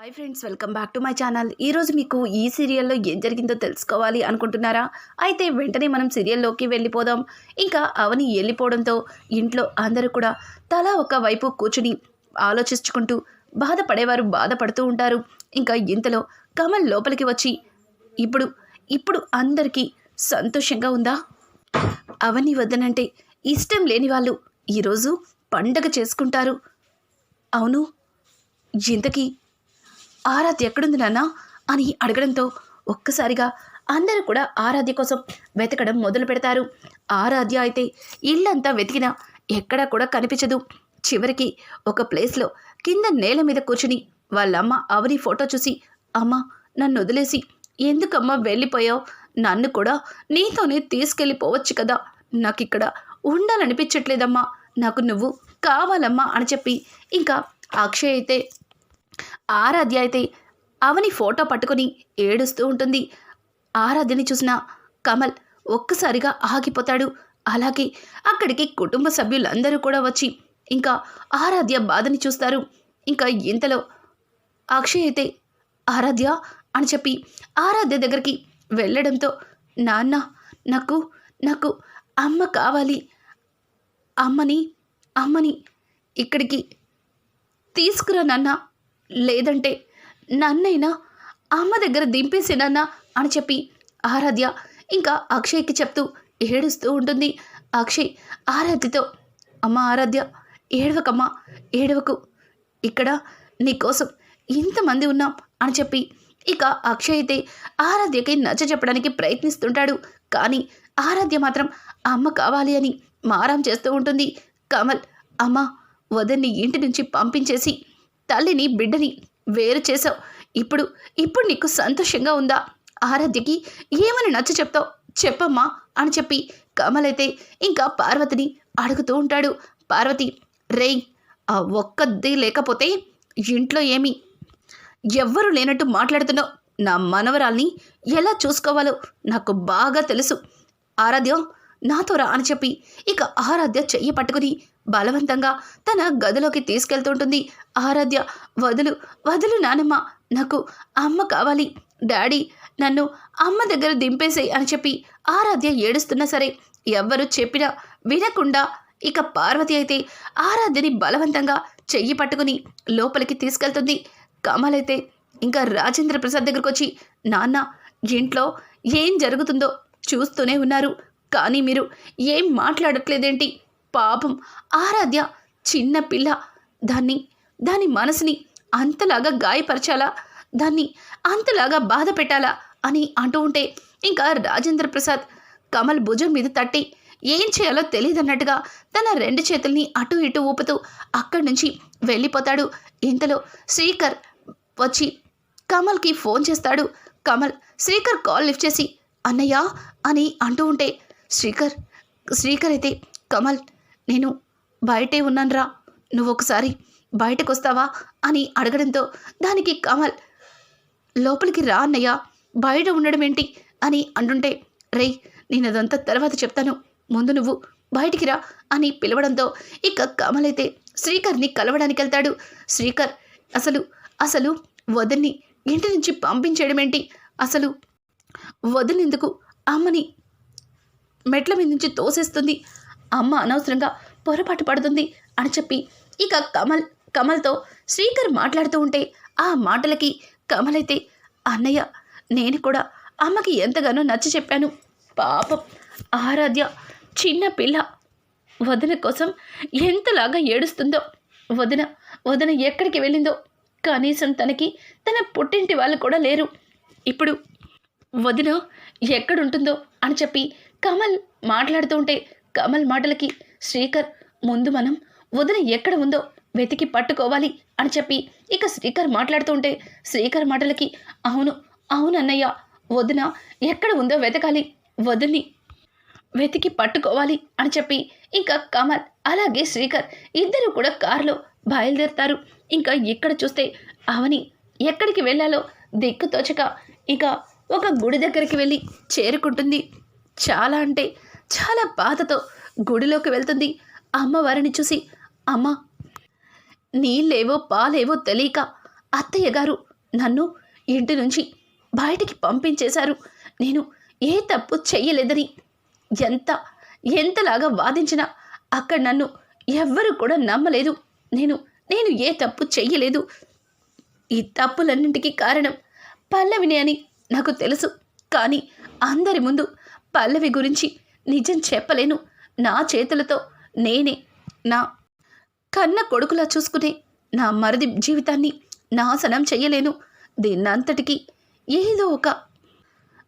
Hi friends welcome back to my channel. ఈరోజు మీకు ఈ సీరియల్లో ఏం జరిగిందో తెలుసుకోవాలి అనుకుంటున్నారా? అయితే వెంటనే మనం సీరియల్లోకి వెళ్ళిపోదాం. ఇంకా అవని వెళ్ళిపోవడంతో ఇంట్లో అందరూ కూడా తలా ఒక వైపు కూర్చుని ఆలోచించుకుంటూ బాధపడేవారు బాధపడుతూ ఉంటారు. ఇంకా ఇంతలో కమల్ లోపలికి వచ్చి ఇప్పుడు ఇప్పుడు అందరికీ సంతోషంగా ఉందా? అవని వద్దనంటే ఇష్టం లేని వాళ్ళు ఈరోజు పండగ చేసుకుంటారు. అవును ఇంతకీ ఆరాధ్య ఎక్కడుంది నాన్న? అని అడగడంతో ఒక్కసారిగా అందరూ కూడా ఆరాధ్య కోసం వెతకడం మొదలు పెడతారు. ఆరాధ్య అయితే ఇల్లంతా వెతికినా ఎక్కడా కూడా కనిపించదు. చివరికి ఒక ప్లేస్లో కింద నేల మీద కూర్చుని వాళ్ళమ్మ అవని ఫోటో చూసి అమ్మ నన్ను వదిలేసి ఎందుకమ్మా వెళ్ళిపోయావు? నన్ను కూడా నీతోనే తీసుకెళ్ళిపోవచ్చు కదా. నాకు ఇక్కడ ఉండాలనిపించట్లేదమ్మా. నాకు నువ్వు కావాలమ్మా అని చెప్పి ఇంకా అక్షయ్ అయితే ఆరాధ్య అయితే అవని ఫోటో పట్టుకొని ఏడుస్తూ ఉంటుంది. ఆరాధ్యని చూసిన కమల్ ఒక్కసారిగా ఆగిపోతాడు. అలాగే అక్కడికి కుటుంబ సభ్యులందరూ కూడా వచ్చి ఇంకా ఆరాధ్య బాధని చూస్తారు. ఇంకా ఇంతలో అక్షయ్ అయితే ఆరాధ్య అని చెప్పి ఆరాధ్య దగ్గరికి వెళ్ళడంతో నాన్న నాకు నాకు అమ్మ కావాలి. అమ్మని అమ్మని ఇక్కడికి తీసుకురా నాన్న. లేదంటే నన్నైనా అమ్మ దగ్గర దింపేసేనన్నా అని చెప్పి ఆరాధ్య ఇంకా అక్షయ్కి చెప్తూ ఏడుస్తూ ఉంటుంది. అక్షయ్ ఆరాధ్యతో అమ్మ ఆరాధ్య ఏడవకమ్మా ఏడవకు. ఇక్కడ నీకోసం ఇంతమంది ఉన్నాం అని చెప్పి ఇక అక్షయ్ అయితే ఆరాధ్యకి నచ్చ చెప్పడానికి ప్రయత్నిస్తుంటాడు. కానీ ఆరాధ్య మాత్రం అమ్మ కావాలి అని మారం చేస్తూ ఉంటుంది. కమల్ అమ్మ వదన్ని ఇంటి నుంచి పంపించేసి తల్లిని బిడ్డని వేరు చేసావు ఇప్పుడు ఇప్పుడు నీకు సంతోషంగా ఉందా? ఆరాధ్యకి ఏమని నచ్చ చెప్తావు? చెప్పమ్మా అని చెప్పి కమలైతే ఇంకా పార్వతిని అడుగుతూ ఉంటాడు. పార్వతి రేయ్ ఆ ఒక్కది లేకపోతే ఇంట్లో ఏమి? ఎవ్వరూ లేనట్టు మాట్లాడుతున్నావు. నా మనవరాల్ని ఎలా చూసుకోవాలో నాకు బాగా తెలుసు. ఆరాధ్య నాతో రా అని చెప్పి ఇక ఆరాధ్య చెయ్యి పట్టుకుని బలవంతంగా తన గదిలోకి తీసుకెళ్తుంటుంది. ఆరాధ్య వదులు వదులు నానమ్మ నాకు అమ్మ కావాలి. డాడీ నన్ను అమ్మ దగ్గర దింపేసేయి అని చెప్పి ఆరాధ్య ఏడుస్తున్నా సరే ఎవ్వరు చెప్పినా వినకుండా ఇక పార్వతి అయితే ఆరాధ్యని బలవంతంగా చెయ్యి పట్టుకుని లోపలికి తీసుకెళ్తుంది. కమల్ అయితే ఇంకా రాజేంద్ర ప్రసాద్ దగ్గరకు వచ్చి నాన్న ఇంట్లో ఏం జరుగుతుందో చూస్తూనే ఉన్నారు. కానీ మీరు ఏం మాట్లాడట్లేదేంటి? పాపం. ఆరాధ్య చిన్న పిల్ల. దాన్ని దాని మనసుని అంతలాగా గాయపరచాలా? దాన్ని అంతలాగా బాధ పెట్టాలా? అని అంటూ ఉంటే ఇంకా రాజేంద్ర ప్రసాద్ కమల్ భుజం మీద తట్టి ఏం చేయాలో తెలియదన్నట్టుగా తన రెండు చేతుల్ని అటు ఇటు ఊపుతూ అక్కడి నుంచి వెళ్ళిపోతాడు. ఇంతలో శ్రీకర్ వచ్చి కమల్కి ఫోన్ చేస్తాడు. కమల్ శ్రీకర్ కాల్ లిఫ్ట్ చేసి అన్నయ్య అని అంటూ ఉంటే శ్రీకర్ శ్రీకర్ అయితే కమల్ నేను బయటే ఉన్నానురా. నువ్వు ఒకసారి బయటకు వస్తావా అని అడగడంతో దానికి కమల్ లోపలికి రా అన్నయ్య. బయట ఉండడం ఏంటి అని అంటుంటే రేయ్ నేను అదంతా తర్వాత చెప్తాను. ముందు నువ్వు బయటికి రా అని పిలవడంతో ఇక కమల్ అయితే శ్రీకర్ని కలవడానికి వెళ్తాడు శ్రీకర్ అసలు అసలు వదిన్ని ఇంటి నుంచి పంపించేయడం ఏంటి అసలు వదిలినందుకు అమ్మని మెట్ల మీద నుంచి తోసేస్తుంది? అమ్మ అనవసరంగా పొరపాటు పడుతుంది అని చెప్పి ఇక కమల్ కమల్తో శ్రీకర్ మాట్లాడుతూ ఉంటే ఆ మాటలకి కమల్ అయితే అన్నయ్య నేను కూడా అమ్మకి ఎంతగానో నచ్చి చెప్పాను. పాపం ఆరాధ్య చిన్న పిల్ల వదిన కోసం ఎంతలాగా ఏడుస్తుందో. వదిన వదిన ఎక్కడికి వెళ్ళిందో? కనీసం తనకి తన పుట్టింటి వాళ్ళు కూడా లేరు. ఇప్పుడు వదిన ఎక్కడుంటుందో? అని చెప్పి కమల్ మాట్లాడుతూ ఉంటే కమల్ మాటలకి శ్రీకర్ ముందు మనం వదిన ఎక్కడ ఉందో వెతికి పట్టుకోవాలి అని చెప్పి ఇక శ్రీకర్ మాట్లాడుతూ ఉంటే శ్రీకర్ మాటలకి అవును అవును అన్నయ్య వదిన ఎక్కడ ఉందో వెతకాలి వదిని వెతికి పట్టుకోవాలి అని చెప్పి ఇంకా కమల్ అలాగే శ్రీకర్ ఇద్దరు కూడా కారులో బయలుదేరుతారు. ఇంకా ఇక్కడ చూస్తే అవని ఎక్కడికి వెళ్ళాలో దిక్కు తోచక ఇక ఒక గుడి దగ్గరికి వెళ్ళి చేరుకుంటుంది. చాలా అంటే చాలా బాధతో గుడిలోకి వెళ్తుంది. అమ్మవారిని చూసి అమ్మ నీళ్ళేవో పాలేవో తెలియక అత్తయ్య గారు నన్ను ఇంటి నుంచి బయటికి పంపించేశారు. నేను ఏ తప్పు చెయ్యలేదని ఎంత ఎంతలాగా వాదించినా అక్కడ నన్ను ఎవ్వరూ కూడా నమ్మలేదు. నేను నేను ఏ తప్పు చెయ్యలేదు. ఈ తప్పులన్నింటికీ కారణం పల్లవిని అని నాకు తెలుసు. కానీ అందరి ముందు పల్లవి గురించి నిజం చెప్పలేను. నా చేతులతో నేనే నా కన్న కొడుకులా చూసుకునే నా మరిది జీవితాన్ని నాశనం చెయ్యలేను. దీన్నంతటికీ ఏదో ఒక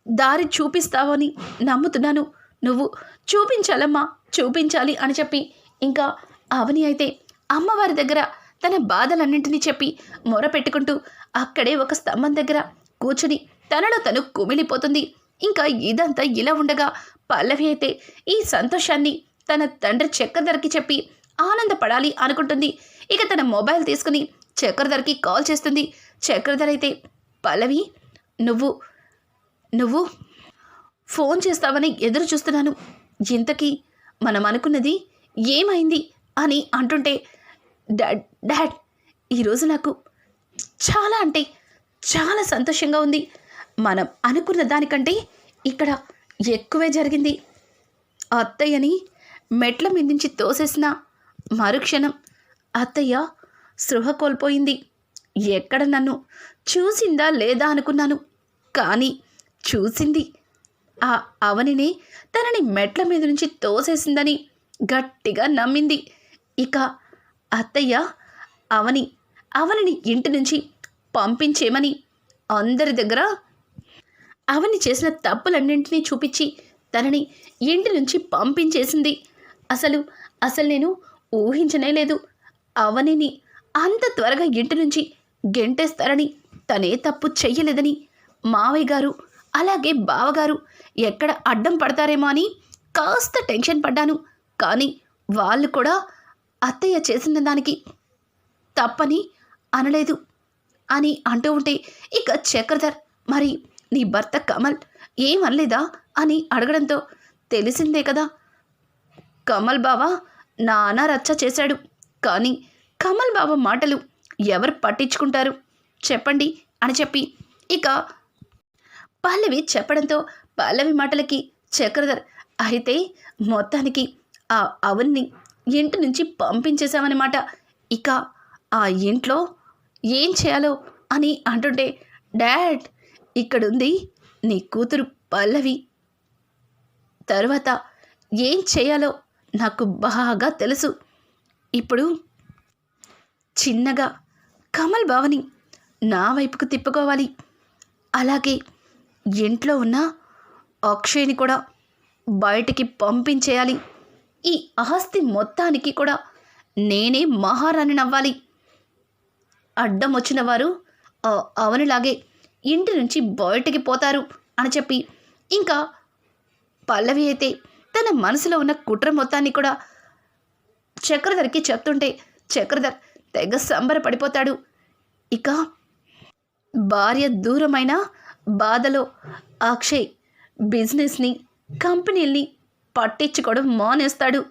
దారి చూపిస్తావని నమ్ముతున్నాను. నువ్వు చూపించాలమ్మా చూపించాలి అని చెప్పి ఇంకా అవని అయితే అమ్మవారి దగ్గర తన బాధలన్నింటినీ చెప్పి మొర పెట్టుకుంటూ అక్కడే ఒక స్తంభం దగ్గర కూర్చుని తనలో తను కుమిలిపోతుంది. ఇంకా ఇదంతా ఇలా ఉండగా పల్లవి అయితే ఈ సంతోషాన్ని తన తండ్రి చక్రధర్కి చెప్పి ఆనందపడాలి అనుకుంటుంది. ఇక తన మొబైల్ తీసుకుని చక్రధరకి కాల్ చేస్తుంది. చక్రధర అయితే పల్లవి నువ్వు నువ్వు ఫోన్ చేస్తావని ఎదురు చూస్తున్నాను. ఇంతకీ మనం అనుకున్నది ఏమైంది? అని అంటుంటే డాడ్ డాడ్ ఈరోజు నాకు చాలా అంటే చాలా సంతోషంగా ఉంది. మనం అనుకున్న దానికంటే ఇక్కడ ఎక్కువే జరిగింది. అత్తయ్యని మెట్ల మీద నుంచి తోసేసిన మరుక్షణం అత్తయ్య సృహ కోల్పోయింది. ఎక్కడ నన్ను చూసిందా లేదా అనుకున్నాను. కానీ చూసింది ఆ అవనిని తనని మెట్ల మీద నుంచి తోసేసిందని గట్టిగా నమ్మింది. ఇక అత్తయ్య అవని అవనిని ఇంటి నుంచి పంపించేమని అందరి దగ్గర అవని చేసిన తప్పులన్నింటినీ చూపించి తనని ఇంటి నుంచి పంపించేసింది. అసలు అసలు నేను ఊహించనే లేదు. అవనిని అంత త్వరగా ఇంటి నుంచి గెంటేస్తారని తనే తప్పు చెయ్యలేదని మావయ్య గారు అలాగే బావగారు ఎక్కడ అడ్డం పడతారేమో అని కాస్త టెన్షన్ పడ్డాను. కానీ వాళ్ళు కూడా అత్తయ్య చేసిన దానికి తప్పని అనలేదు అని అంటూ ఉంటే ఇక చక్రధర్ మరి నీ భర్త కమల్ ఏమనలేదా అని అడగడంతో తెలిసిందే కదా. కమల్ బావ నానా రచ్చ చేశాడు. కానీ కమల్ బావ మాటలు ఎవరు పట్టించుకుంటారు? చెప్పండి అని చెప్పి ఇక పల్లవి చెప్పడంతో పల్లవి మాటలకి చక్రధర్ అయితే మొత్తానికి ఆ అవన్ని ఇంటి నుంచి పంపించేశామన్నమాట. ఇక ఆ ఇంట్లో ఏం చేయాలో అని అంటుంటే డాడ్ ఇక్కడుంది నీ కూతురు పల్లవి. తర్వాత ఏం చేయాలో నాకు బాగా తెలుసు. ఇప్పుడు చిన్నగా కమల్ బావని నా వైపుకు తిప్పుకోవాలి. అలాగే ఇంట్లో ఉన్న అక్షయ్ని కూడా బయటికి పంపించేయాలి. ఈ ఆస్తి మొత్తానికి కూడా నేనే మహారాణి నవ్వాలి అడ్డం వచ్చిన వారు ఆ అవనిలాగే ఇంటి నుంచి బయటికి పోతారు అని చెప్పి. ఇంకా పల్లవి అయితే తన మనసులో ఉన్న కుట్ర మొత్తాన్ని కూడా చక్రధర్కి చెప్తుంటే చక్రధర్ తెగ సంబరపడిపోతాడు. ఇక భార్య దూరమైన బాధలో అక్షయ్ బిజినెస్ని కంపెనీల్ని పట్టించుకోవడం మానేస్తాడు.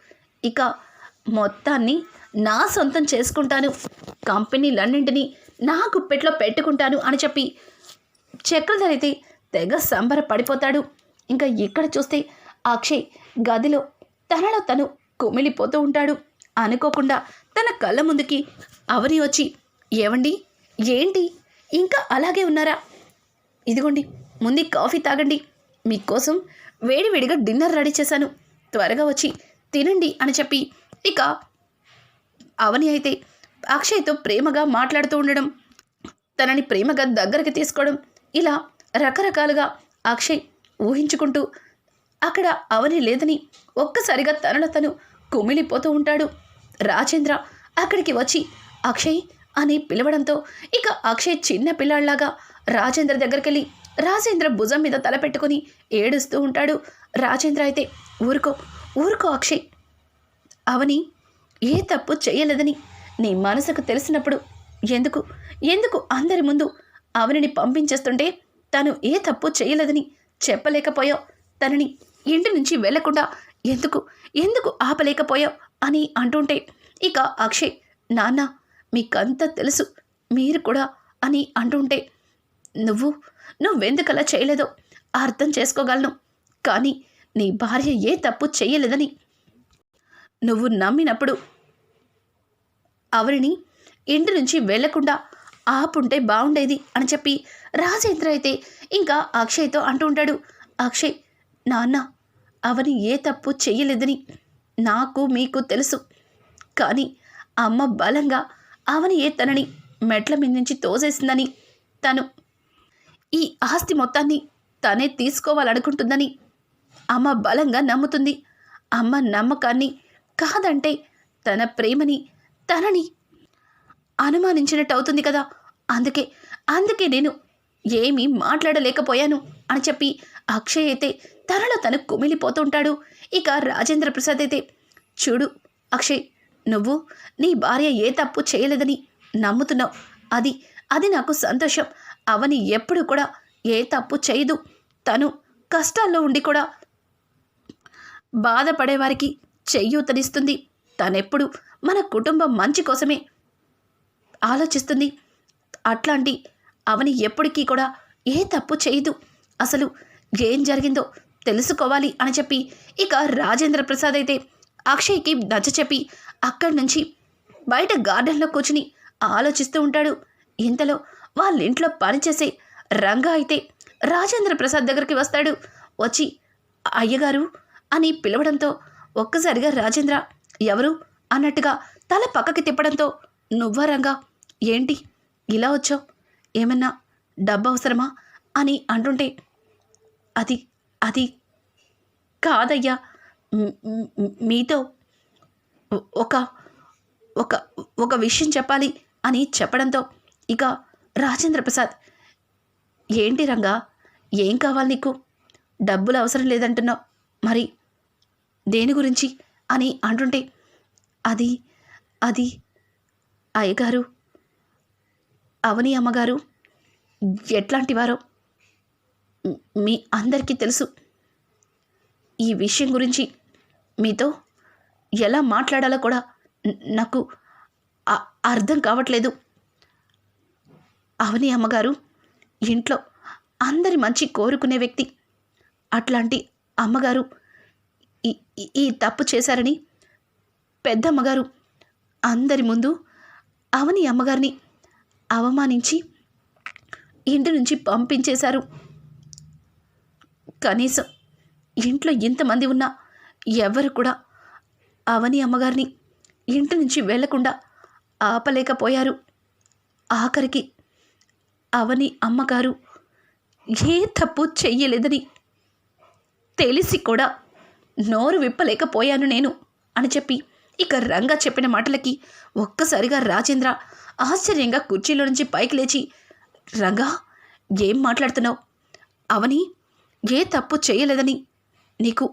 ఇక మొత్తాన్ని నా సొంతం చేసుకుంటాను. కంపెనీలన్నింటినీ నా గుప్పెట్లో పెట్టుకుంటాను అని చెప్పి చక్రధర్ అయితే తెగ సంబర పడిపోతాడు ఇంకా ఇక్కడ చూస్తే అక్షయ్ గదిలో తనలో తను కుమిలిపోతూ ఉంటాడు. అనుకోకుండా తన కళ్ళ ముందుకి అవని వచ్చి ఏవండి? ఏంటి? ఇంకా అలాగే ఉన్నారా? ఇదిగోండి ముందు కాఫీ తాగండి. మీకోసం వేడివేడిగా డిన్నర్ రెడీ చేశాను. త్వరగా వచ్చి తినండి అని చెప్పి ఇక అవని అయితే అక్షయ్తో ప్రేమగా మాట్లాడుతూ ఉండడం తనని ప్రేమగా దగ్గరికి తీసుకోవడం ఇలా రకరకాలుగా అక్షయ్ ఊహించుకుంటూ అక్కడ అవని లేదని ఒక్కసారిగా తనలో తను కుమిలిపోతూ ఉంటాడు. రాజేంద్ర అక్కడికి వచ్చి అక్షయ్ అని పిలవడంతో ఇక అక్షయ్ చిన్న పిల్లాళ్ళాగా రాజేంద్ర దగ్గరికి వెళ్ళి రాజేంద్ర భుజం మీద తలపెట్టుకుని ఏడుస్తూ ఉంటాడు. రాజేంద్ర అయితే ఊరుకో ఊరుకో అక్షయ్. అవని ఏ తప్పు చేయలేదని నీ మనసుకు తెలిసినప్పుడు ఎందుకు? ఎందుకు అందరి ముందు అవనిని పంపించేస్తుంటే తను ఏ తప్పు చేయలేదని చెప్పలేకపోయావు. తనని ఇంటి నుంచి వెళ్ళకుండా ఎందుకు ఎందుకు ఆపలేకపోయావు అని అంటుంటే ఇక అక్షయ్ నాన్న మీకంతా తెలుసు మీరు కూడా అని అంటుంటే నువ్వు నువ్వెందుకలా చేయలేదో అర్థం చేసుకోగలను కానీ నీ భార్య ఏ తప్పు చేయలేదని. నువ్వు నమ్మినప్పుడు అవరిని ఇంటి నుంచి వెళ్ళకుండా ఆపుంటే బాగుండేది అని చెప్పి రాజేంద్ర అయితే ఇంకా అక్షయ్తో అంటూ ఉంటాడు అక్షయ్ నాన్న అవని ఏ తప్పు చెయ్యలేదని నాకు మీకు తెలుసు. కానీ అమ్మ బలంగా అవని ఏ తనని మెట్ల మీద నుంచి తోసేసిందని తను ఈ ఆస్తి మొత్తాన్ని తనే తీసుకోవాలనుకుంటుందని అమ్మ బలంగా నమ్ముతుంది. అమ్మ నమ్మకాన్ని కాదంటే తన ప్రేమని తనని అనుమానించినట్టు అవుతుంది కదా. అందుకే అందుకే నేను ఏమీ మాట్లాడలేకపోయాను అని చెప్పి అక్షయ్ అయితే తనలో తను కుమిలిపోతుంటాడు. ఇక రాజేంద్ర ప్రసాద్ అయితే చూడు అక్షయ్ నువ్వు నీ భార్య ఏ తప్పు చేయలేదని నమ్ముతున్నావు. అది అది నాకు సంతోషం. అవని ఎప్పుడు కూడా ఏ తప్పు చేయదు. తను కష్టాల్లో ఉండి కూడా బాధపడేవారికి చెయ్యూతనిస్తుంది. తనెప్పుడు మన కుటుంబం మంచి కోసమే ఆలోచిస్తుంది. అట్లాంటి అవని ఎప్పటికీ కూడా ఏ తప్పు చేయదు. అసలు ఏం జరిగిందో తెలుసుకోవాలి అని చెప్పి ఇక రాజేంద్ర ప్రసాద్ అయితే అక్షయ్కి నచ్చ చెప్పి అక్కడి నుంచి బయట గార్డెన్లో కూర్చుని ఆలోచిస్తూ ఉంటాడు. ఇంతలో వాళ్ళ ఇంట్లో పనిచేసే రంగా అయితే రాజేంద్ర ప్రసాద్ దగ్గరికి వస్తాడు. వచ్చి అయ్యగారు అని పిలవడంతో ఒక్కసారిగా రాజేంద్ర ఎవరు? అన్నట్టుగా తల పక్కకి తిప్పడంతో నువ్వా రంగా? ఏంటి? ఇలా వచ్చావు? ఏమన్నా డబ్బు అవసరమా? అని అంటుంటే అది అది కాదయ్యా. మీతో ఒక ఒక ఒక విషయం చెప్పాలి అని చెప్పడంతో ఇక రాజేంద్ర ప్రసాద్ ఏంటి రంగా? ఏం కావాలి నీకు? డబ్బులు అవసరం లేదంటున్నావు. మరి దేని గురించి? అని అంటుంటే అది అది అయ్యగారు అవని అమ్మగారు ఎట్లాంటి వారో మీ అందరికీ తెలుసు. ఈ విషయం గురించి మీతో ఎలా మాట్లాడాలో కూడా నాకు అర్థం కావట్లేదు. అవని అమ్మగారు ఇంట్లో అందరి మంచి కోరుకునే వ్యక్తి. అట్లాంటి అమ్మగారు ఈ- ఈ తప్పు చేశారని పెద్దమ్మగారు అందరి ముందు అవని అమ్మగారిని అవమానించి ఇంటి నుంచి పంపించేశారు. కనీసం ఇంట్లో ఇంతమంది ఉన్నా ఎవరు కూడా అవని అమ్మగారిని ఇంటి నుంచి వెళ్ళకుండా ఆపలేకపోయారు. ఆఖరికి అవని అమ్మగారు ఏ తప్పు చెయ్యలేదని తెలిసి కూడా నోరు విప్పలేకపోయాను నేను అని చెప్పి ఇక రంగా చెప్పిన మాటలకి ఒక్కసారిగా రాజేంద్ర ఆశ్చర్యంగా కుర్చీలో నుంచి పైకి లేచి రంగా ఏం మాట్లాడుతున్నావు? అవని ఏ తప్పు చేయలేదని నీకు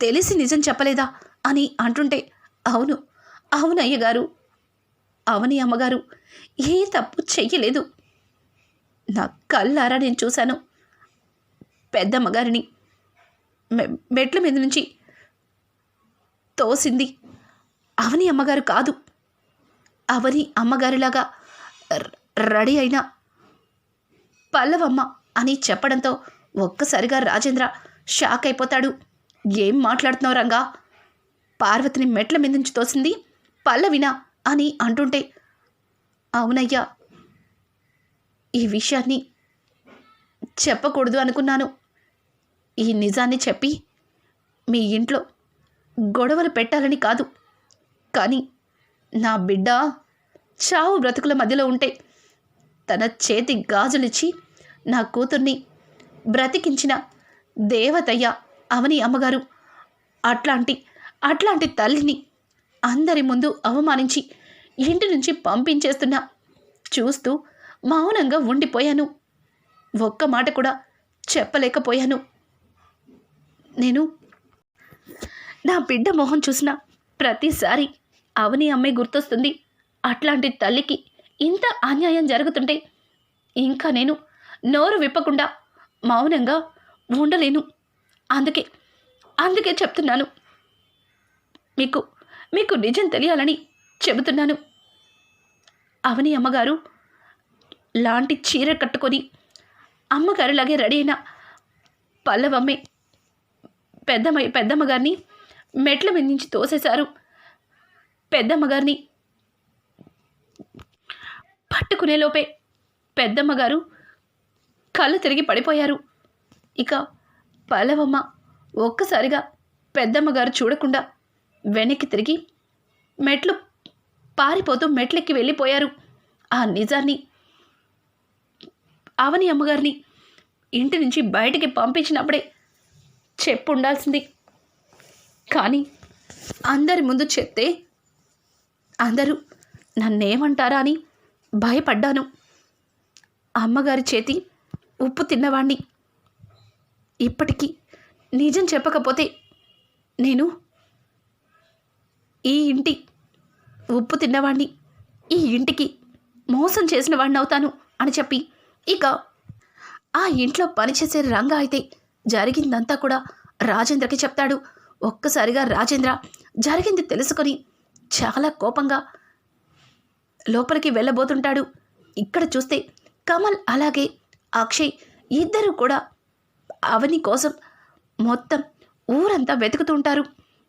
తెలిసి నిజం చెప్పలేదా? అని అంటుంటే అవును అవును అయ్యగారు అవని అమ్మగారు ఏ తప్పు చెయ్యలేదు. నా కళ్ళారా నేను చూశాను. పెద్దమ్మగారిని మె మెట్ల మీద నుంచి తోసింది. అవని అమ్మగారు కాదు అవని అమ్మగారిలాగా రెడీ అయిన పల్లవమ్మ అని చెప్పడంతో ఒక్కసారిగా రాజేంద్ర షాక్ అయిపోతాడు. ఏం మాట్లాడుతున్నావు రంగా? పార్వతిని మెట్ల మీద నుంచి తోసింది పల్లవినా అని అంటుంటే అవునయ్యా ఈ విషయాన్ని చెప్పకూడదు అనుకున్నాను. ఈ నిజాన్ని చెప్పి మీ ఇంట్లో గొడవలు పెట్టాలని కాదు. కానీ నా బిడ్డ చావు బ్రతుకుల మధ్యలో ఉంటే తన చేతి గాజులిచ్చి నా కూతుర్ని బ్రతికించిన దేవతయ్య అవని అమ్మగారు. అట్లాంటి అట్లాంటి తల్లిని అందరి ముందు అవమానించి ఇంటి నుంచి పంపించేస్తున్నా. చూస్తూ మౌనంగా ఉండిపోయాను. ఒక్క మాట కూడా చెప్పలేకపోయాను. నేను నా బిడ్డ మొహం చూసిన ప్రతిసారి అవని అమ్మే గుర్తొస్తుంది. అట్లాంటి తల్లికి ఇంత అన్యాయం జరుగుతుంటే ఇంకా నేను నోరు విప్పకుండా మౌనంగా ఉండలేను. అందుకే అందుకే చెప్తున్నాను. మీకు మీకు నిజం తెలియాలని చెబుతున్నాను. అవని అమ్మగారు లాంటి చీర కట్టుకొని అమ్మగారిలాగే రెడీ అయిన పల్లవమ్మే పెద్దమ్మ పెద్దమ్మగారిని మెట్ల మీద నుంచి తోసేశారు. పెద్దమ్మగారిని పట్టుకునేలోపే పట్టుకునే లోపే కళ్ళు తిరిగి పడిపోయారు. ఇక పల్లవమ్మ ఒక్కసారిగా పెద్దమ్మగారు చూడకుండా వెనక్కి తిరిగి మెట్లు పారిపోతూ మెట్లెక్కి వెళ్ళిపోయారు. ఆ నిజాన్ని అవని అమ్మగారిని ఇంటి నుంచి బయటికి పంపించినప్పుడే చెప్పు ఉండాల్సింది కానీ అందరి ముందు చెప్తే అందరూ నన్నేమంటారా అని భయపడ్డాను. అమ్మగారి చేతి ఉప్పు తిన్నవాణ్ణి. ఇప్పటికీ నిజం చెప్పకపోతే నేను ఈ ఇంటి ఉప్పు తిన్నవాణ్ణి ఈ ఇంటికి మోసం చేసిన వాడిని అవుతాను అని చెప్పి ఇక ఆ ఇంట్లో పనిచేసే రంగ అయితే జరిగిందంతా కూడా రాజేంద్రకి చెప్తాడు. ఒక్కసారిగా రాజేంద్ర జరిగింది తెలుసుకొని చాలా కోపంగా లోపలికి వెళ్ళబోతుంటాడు. ఇక్కడ చూస్తే కమల్ అలాగే అక్షయ్ ఇద్దరు కూడా అవని కోసం మొత్తం ఊరంతా వెతుకుతూ ఉంటారు.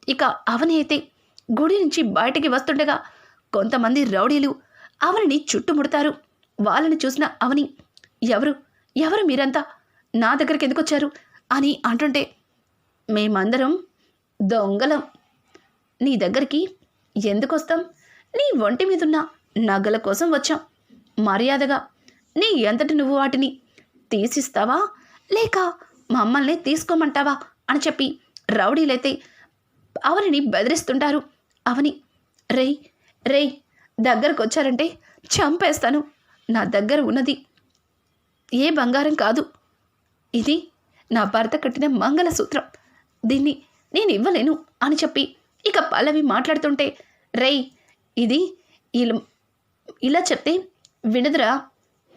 ఇక అవని అయితే గుడి నుంచి బయటికి వస్తుండగా కొంతమంది రౌడీలు అవనిని చుట్టుముడతారు. వాళ్ళని చూసిన అవని ఎవరు? ఎవరు మీరంతా? నా దగ్గరికి ఎందుకు వచ్చారు? అని అంటుంటే మేమందరం దొంగలం. నీ దగ్గరికి ఎందుకు వస్తాం నీ ఒంటి మీదున్న నగల కోసం వచ్చాం. మర్యాదగా. నీ ఎంతటి నువ్వు వాటిని? తీసిస్తావా? లేక మమ్మల్ని తీసుకోమంటావా? అని చెప్పి రౌడీలైతే అవనిని బెదిరిస్తుంటారు. అవని రేయ్ రేయ్ దగ్గరకు వచ్చారంటే చంపేస్తాను. నా దగ్గర ఉన్నది ఏ బంగారం కాదు. ఇది నా భర్త కట్టిన మంగళసూత్రం. దీన్ని నేను ఇవ్వలేను అని చెప్పి ఇక పల్లవి మాట్లాడుతుంటే రేయ్ ఇది ఇలా చెప్తే వినదురా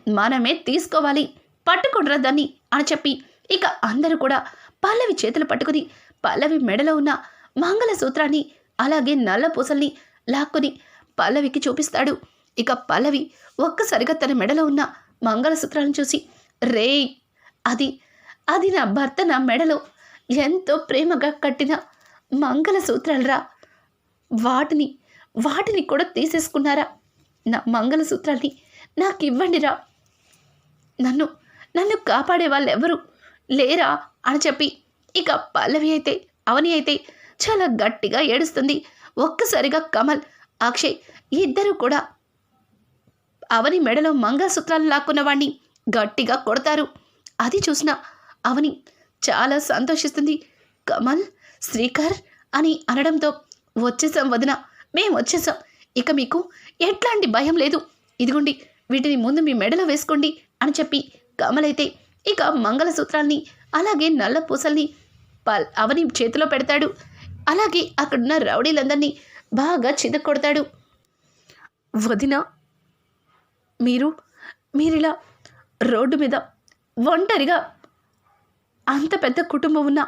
మనమే తీసుకోవాలి పట్టుకుండ్రా దాన్ని అని చెప్పి ఇక అందరూ కూడా పల్లవి చేతులు పట్టుకుని పల్లవి మెడలో ఉన్న మంగళసూత్రాన్ని అలాగే నల్ల పూసల్ని లాక్కుని పల్లవికి చూపిస్తాడు. ఇక పల్లవి ఒక్కసారిగా తన మెడలో ఉన్న మంగళసూత్రాలను చూసి రేయ్ అది అది నా భర్త నా మెడలో ఎంతో ప్రేమగా కట్టిన మంగళసూత్రాలరా. వాటిని వాటిని కూడా తీసేసుకున్నారా? నా మంగళసూత్రాన్ని నాకు ఇవ్వండిరా నన్ను నన్ను కాపాడే వాళ్ళు ఎవరు లేరా అని చెప్పి ఇక పల్లవి అయితే అవని అయితే చాలా గట్టిగా ఏడుస్తుంది. ఒక్కసారిగా కమల్ అక్షయ్ ఇద్దరు కూడా అవని మెడలో మంగళసూత్రాలు లాక్కున్న వాణ్ణి గట్టిగా కొడతారు. అది చూసిన అవని చాలా సంతోషిస్తుంది. కమల్ శ్రీకర్ అని అనడంతో వచ్చేసాం వదిన. మేము వచ్చేసాం ఇక మీకు ఎట్లాంటి భయం లేదు. ఇదిగోండి వీటిని ముందు మీ మెడలో వేసుకోండి అని చెప్పి కమలైతే ఇక మంగళసూత్రాల్ని అలాగే నల్ల పూసల్ని పల్ అవని చేతిలో పెడతాడు. అలాగే అక్కడున్న రౌడీలందరినీ బాగా చితక్కొడతాడు. వదిన మీరు మీరిలా రోడ్డు మీద ఒంటరిగా అంత పెద్ద కుటుంబం ఉన్న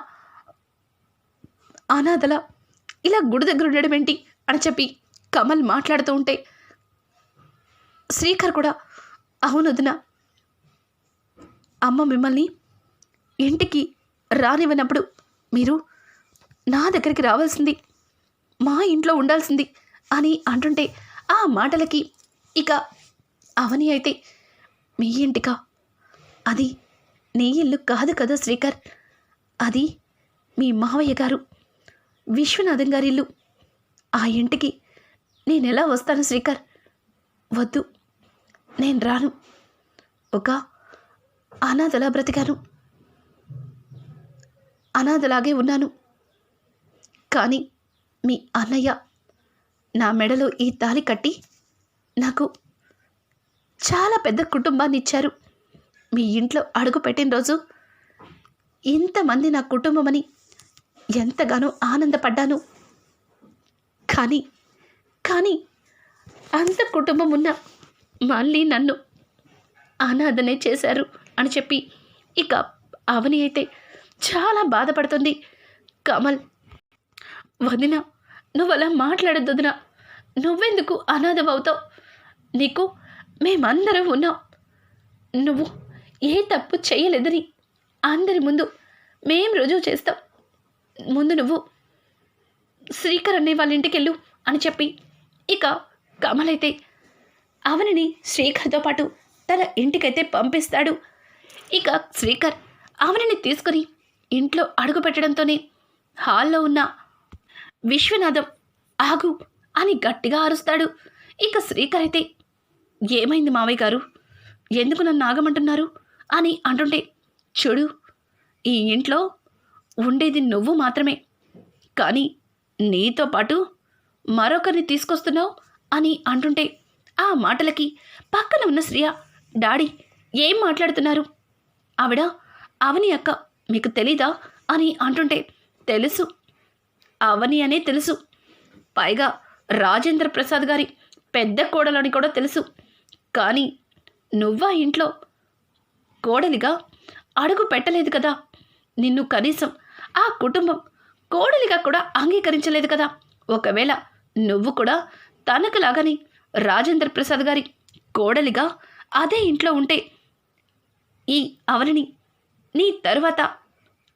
అనాథల ఇలా గుడి దగ్గర ఉండడం ఏంటి అని చెప్పి కమల్ మాట్లాడుతూ ఉంటే శ్రీకర్ కూడా అవును వదిన అమ్మ మిమ్మల్ని ఇంటికి రానివ్వనప్పుడు మీరు నా దగ్గరికి రావాల్సింది మా ఇంట్లో ఉండాల్సింది అని అంటుంటే ఆ మాటలకి ఇక అవని అయితే మీ ఇంటికా? అది నీ ఇల్లు కాదు కదా శ్రీకర్. అది మీ మావయ్య గారు విశ్వనాథం గారి ఇల్లు. ఆ ఇంటికి నేను ఎలా వస్తాను శ్రీకర్? వద్దు. నేను రాను. ఒక అనాథలా బ్రతికాను. అనాథలాగే ఉన్నాను. కానీ మీ అన్నయ్య నా మెడలో ఈ తాళి కట్టి నాకు చాలా పెద్ద కుటుంబాన్ని ఇచ్చారు మీ ఇంట్లో అడుగు పెట్టిన రోజు ఇంతమంది నా కుటుంబమని ఎంతగానో ఆనందపడ్డాను. కానీ అంత కుటుంబం ఉన్న మళ్ళీ నన్ను అనాథనే చేశారు అని చెప్పి ఇక అవని అయితే చాలా బాధపడుతుంది. కమల్ వదిన నువ్వు అలా మాట్లాడద్దు వదిన నువ్వెందుకు అనాథమవుతావు? నీకు మేమందరం ఉన్నాం. నువ్వు ఏ తప్పు చేయలేదని అందరి ముందు మేం రుజువు చేస్తాం. ముందు నువ్వు శ్రీకర్ అనే వాళ్ళ ఇంటికి వెళ్ళు అని చెప్పి ఇక కమలైతే అవనిని శ్రీకర్తో పాటు తన ఇంటికైతే పంపిస్తాడు. ఇక శ్రీకర్ అవనిని తీసుకుని ఇంట్లో అడుగు పెట్టడంతోనే హాల్లో ఉన్న విశ్వనాథం ఆగు అని గట్టిగా అరుస్తాడు. ఇక శ్రీకర్ అయితే ఏమైంది మావయ్య గారు? ఎందుకు నన్ను ఆగమంటున్నారు? అని అంటుంటే చూడు ఈ ఇంట్లో ఉండేది నువ్వు మాత్రమే. కానీ నీతో పాటు మరొకరిని తీసుకొస్తున్నావు అని అంటుంటే ఆ మాటలకి పక్కన ఉన్న శ్రియ డాడీ ఏం మాట్లాడుతున్నారు? ఆవిడ అవని అక్క మీకు తెలీదా? అని అంటుంటే తెలుసు. అవని అనే తెలుసు. పైగా రాజేంద్ర ప్రసాద్ గారి పెద్ద కోడలని కూడా తెలుసు. కానీ నువ్వా ఇంట్లో? కోడలిగా? అడుగు పెట్టలేదు కదా. నిన్ను కనీసం ఆ కుటుంబం కోడలిగా కూడా అంగీకరించలేదు కదా. ఒకవేళ నువ్వు కూడా తనకులాగని రాజేంద్ర ప్రసాద్ గారి కోడలిగా అదే ఇంట్లో ఉంటే ఈ అవనిని నీ తరువాత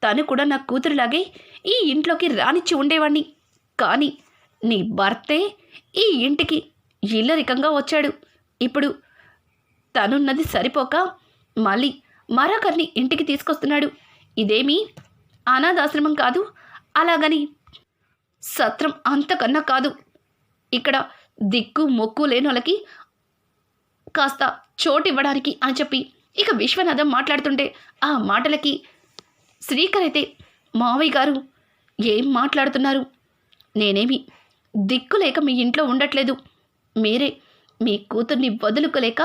తను కూడా నా కూతురులాగే ఈ ఇంట్లోకి రానిచ్చి ఉండేవాణ్ణి. కానీ నీ భర్తే ఈ ఇంటికి ఇల్లరికంగా వచ్చాడు. ఇప్పుడు తనున్నది సరిపోక మళ్ళీ మరొకరిని ఇంటికి తీసుకొస్తున్నాడు. ఇదేమీ అనాథాశ్రమం కాదు అలాగని సత్రం అంతకన్నా కాదు. ఇక్కడ దిక్కు మొక్కు లేని వాళ్ళకి కాస్త చోటు ఇవ్వడానికి అని చెప్పి ఇక విశ్వనాథం మాట్లాడుతుంటే ఆ మాటలకి శ్రీకర్ అయితే మావయ్య గారు ఏం మాట్లాడుతున్నారు? నేనేమి దిక్కు లేక మీ ఇంట్లో ఉండట్లేదు. మీరే మీ కూతుర్ని వదులుకోలేక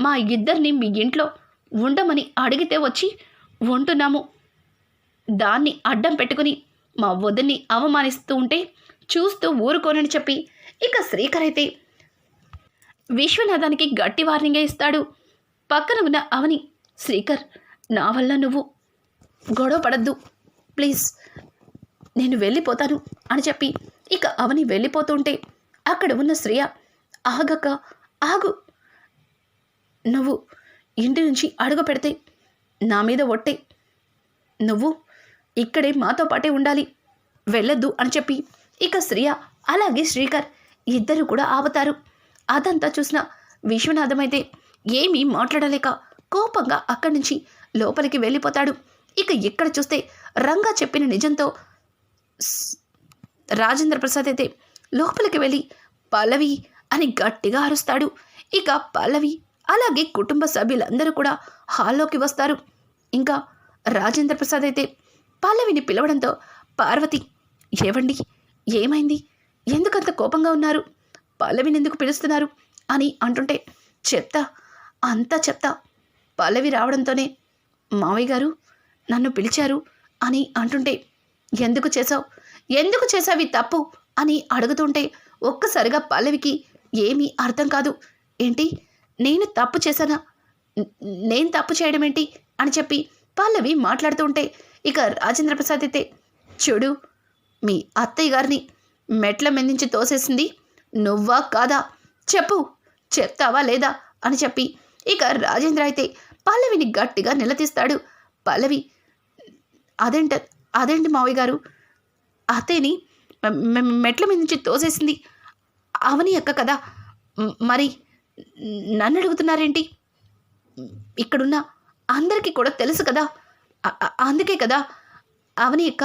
మా ఇద్దరిని మీ ఇంట్లో ఉండమని అడిగితే వచ్చి ఉంటున్నాము. దాన్ని అడ్డం పెట్టుకుని మా వదిన్ని అవమానిస్తూ ఉంటే చూస్తూ ఊరుకోనని చెప్పి ఇక శ్రీకర్ అయితే విశ్వనాథానికి గట్టి వార్నింగే ఇస్తాడు. పక్కన ఉన్న అవని శ్రీకర్ నా వల్ల నువ్వు గొడవ పడద్దు. ప్లీజ్ నేను వెళ్ళిపోతాను అని చెప్పి ఇక అవని వెళ్ళిపోతుంటే అక్కడ ఉన్న శ్రేయ ఆగక ఆగు. నువ్వు ఇంటి నుంచి అడుగు పెడితే నా మీద ఒట్టే. నువ్వు ఇక్కడే మాతో పాటే ఉండాలి. వెళ్ళొద్దు అని చెప్పి ఇక శ్రియ అలాగే శ్రీకర్ ఇద్దరు కూడా ఆపుతారు. అదంతా చూసిన విశ్వనాథమైతే ఏమీ మాట్లాడలేక కోపంగా అక్కడి నుంచి లోపలికి వెళ్ళిపోతాడు. ఇక ఇక్కడ చూస్తే రంగా చెప్పిన నిజంతో రాజేంద్ర ప్రసాద్ అయితే లోపలికి వెళ్ళి పల్లవి అని గట్టిగా అరుస్తాడు. ఇక పల్లవి అలాగే కుటుంబ సభ్యులందరూ కూడా హాల్లోకి వస్తారు. ఇంకా రాజేంద్ర ప్రసాద్ అయితే పల్లవిని పిలవడంతో పార్వతి ఏవండి? ఏమైంది? ఎందుకంత కోపంగా ఉన్నారు? పల్లవిని ఎందుకు పిలుస్తున్నారు? అని అంటుంటే చెప్తా అంతా చెప్తా. పల్లవి రావడంతోనే మావయ్య గారు నన్ను పిలిచారు అని అంటుంటే ఎందుకు చేసావు ఎందుకు చేశావి తప్పు? అని అడుగుతుంటే ఒక్కసారిగా పల్లవికి ఏమీ అర్థం కాదు. ఏంటి? నేను తప్పు చేశానా? నేను తప్పు చేయడం ఏంటి అని చెప్పి పల్లవి మాట్లాడుతుంటే ఇక రాజేంద్ర ప్రసాద్ అయితే చూడు మీ అత్తయ్య గారిని మెట్ల మీద తోసేసింది నువ్వా కాదా? చెప్పు చెప్తావా లేదా? అని చెప్పి ఇక రాజేంద్ర అయితే పల్లవిని గట్టిగా నిలదీస్తాడు. పల్లవి అదేంట అదేంటి మావయ్య గారు? అత్తయ్యని మె- మెట్ల మీద నుంచి తోసేసింది అవని అక్క కదా? మరి నన్ను అడుగుతున్నారేంటి? ఇక్కడున్న అందరికీ కూడా తెలుసు కదా? అందుకే కదా అవని ఇక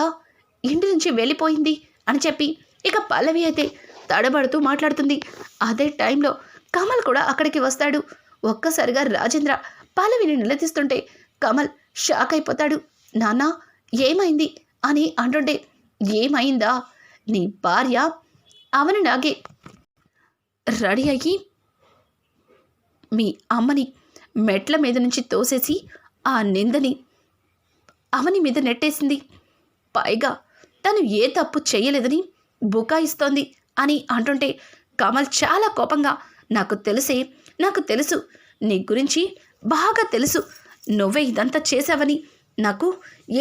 ఇంటి నుంచి వెళ్ళిపోయింది అని చెప్పి ఇక పల్లవి అయితే తడబడుతూ మాట్లాడుతుంది. అదే టైంలో కమల్ కూడా అక్కడికి వస్తాడు. ఒక్కసారిగా రాజేంద్ర పల్లవిని నిలదీస్తుంటే కమల్ షాక్ అయిపోతాడు. నాన్నా ఏమైంది? అని అంటుంటే ఏమైందా? నీ భార్య అవని నాగే రెడీ అయ్యి మీ అమ్మని మెట్ల మీద నుంచి తోసేసి ఆ నిందని అవని మీద నెట్టేసింది. పైగా తను ఏ తప్పు చేయలేదని బుకాయిస్తోంది అని అంటుంటే కమల్ చాలా కోపంగా నాకు తెలిసే నాకు తెలుసు నీ గురించి బాగా తెలుసు నువ్వే ఇదంతా చేశావని. నాకు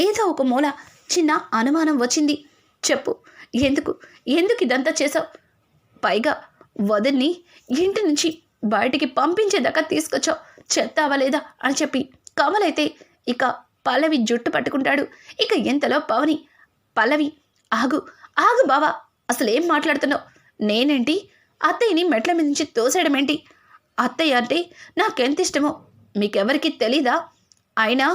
ఏదో ఒక మూల చిన్న అనుమానం వచ్చింది. చెప్పు ఎందుకు ఎందుకు ఇదంతా చేసావు పైగా వదిన్ని ఇంటి నుంచి బయటికి పంపించేదాకా తీసుకొచ్చావు చెత్తావా లేదా? అని చెప్పి కమలైతే ఇక పల్లవి జుట్టు పట్టుకుంటాడు. ఇక ఎంతలో పవని పల్లవి ఆగు ఆగు బావా అసలేం మాట్లాడుతున్నావు? నేనేంటి? అత్తయ్యని మెట్ల మీద నుంచి తోసేయడం ఏంటి? అత్తయ్య అంటే నాకెంత ఇష్టమో మీకెవరికి తెలీదా? అయినా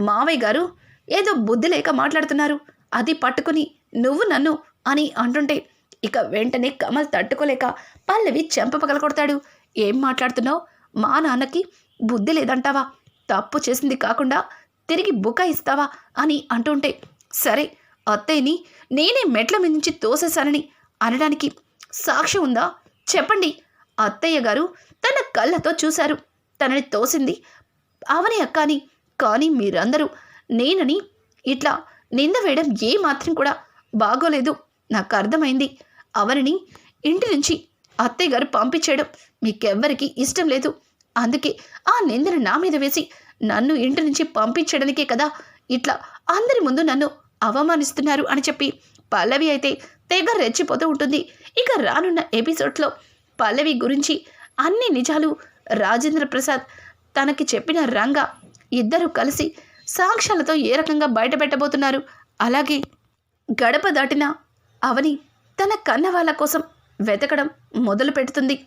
మావయ్య గారు ఏదో బుద్ధి లేక మాట్లాడుతున్నారు. అది పట్టుకుని నువ్వు నన్ను అని అంటుంటే ఇక వెంటనే కమల్ తట్టుకోలేక పల్లవి చెంప పగలకొడతాడు ఏం మాట్లాడుతున్నావు? మా నాన్నకి బుద్ధి లేదంటావా? తప్పు చేసింది కాకుండా తిరిగి బుక ఇస్తావా అని అంటుంటే సరే అత్తయ్యని నేనే మెట్ల మీద నుంచి తోసేశానని అనడానికి సాక్షి ఉందా? చెప్పండి. అత్తయ్య గారు తన కళ్ళతో చూశారు. తనని తోసింది అవని అక్క అని. కానీ మీరందరూ నేనని ఇట్లా నింద వేయడం ఏ మాత్రం కూడా బాగోలేదు. నాకు అర్థమైంది. అవనిని ఇంటి నుంచి అత్తయ్య గారు పంపించేయడం మీకెవ్వరికీ ఇష్టం లేదు. అందుకే ఆ నిందను నా మీద వేసి నన్ను ఇంటి నుంచి పంపించడానికే కదా? ఇట్లా అందరి ముందు నన్ను అవమానిస్తున్నారు అని చెప్పి పల్లవి అయితే తెగ రెచ్చిపోతూ ఉంటుంది. ఇక రానున్న ఎపిసోడ్లో పల్లవి గురించి అన్ని నిజాలు రాజేంద్ర ప్రసాద్ తనకి చెప్పిన రంగ ఇద్దరు కలిసి సాక్ష్యాలతో ఏ రకంగా బయటపెట్టబోతున్నారు? అలాగే గడప దాటిన అవని తన కన్న వాళ్ళ కోసం వెతకడం మొదలు పెడుతుంది